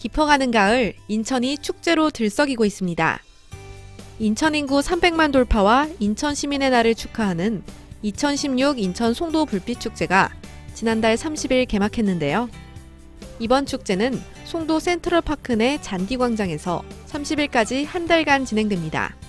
깊어가는 가을, 인천이 축제로 들썩이고 있습니다. 인천 인구 300만 돌파와 인천 시민의 날을 축하하는 2016 인천 송도 불빛축제가 지난달 30일 개막했는데요. 이번 축제는 송도 센트럴파크 내 잔디광장에서 30일까지 한 달간 진행됩니다.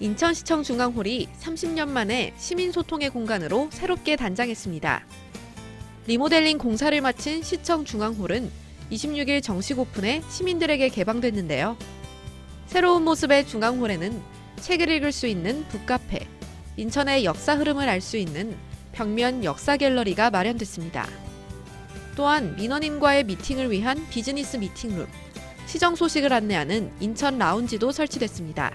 인천시청 중앙홀이 30년 만에 시민소통의 공간으로 새롭게 단장했습니다. 리모델링 공사를 마친 시청 중앙홀은 26일 정식 오픈해 시민들에게 개방됐는데요. 새로운 모습의 중앙홀에는 책을 읽을 수 있는 북카페, 인천의 역사 흐름을 알 수 있는 벽면 역사 갤러리가 마련됐습니다. 또한 민원인과의 미팅을 위한 비즈니스 미팅룸, 시정 소식을 안내하는 인천 라운지도 설치됐습니다.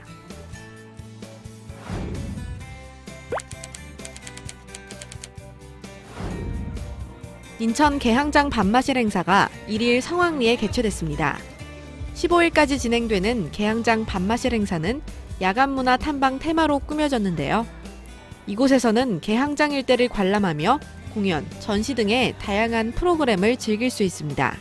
인천 개항장 밤마실 행사가 1일 성황리에 개최됐습니다. 15일까지 진행되는 개항장 밤마실 행사는 야간 문화 탐방 테마로 꾸며졌는데요. 이곳에서는 개항장 일대를 관람하며 공연, 전시 등의 다양한 프로그램을 즐길 수 있습니다.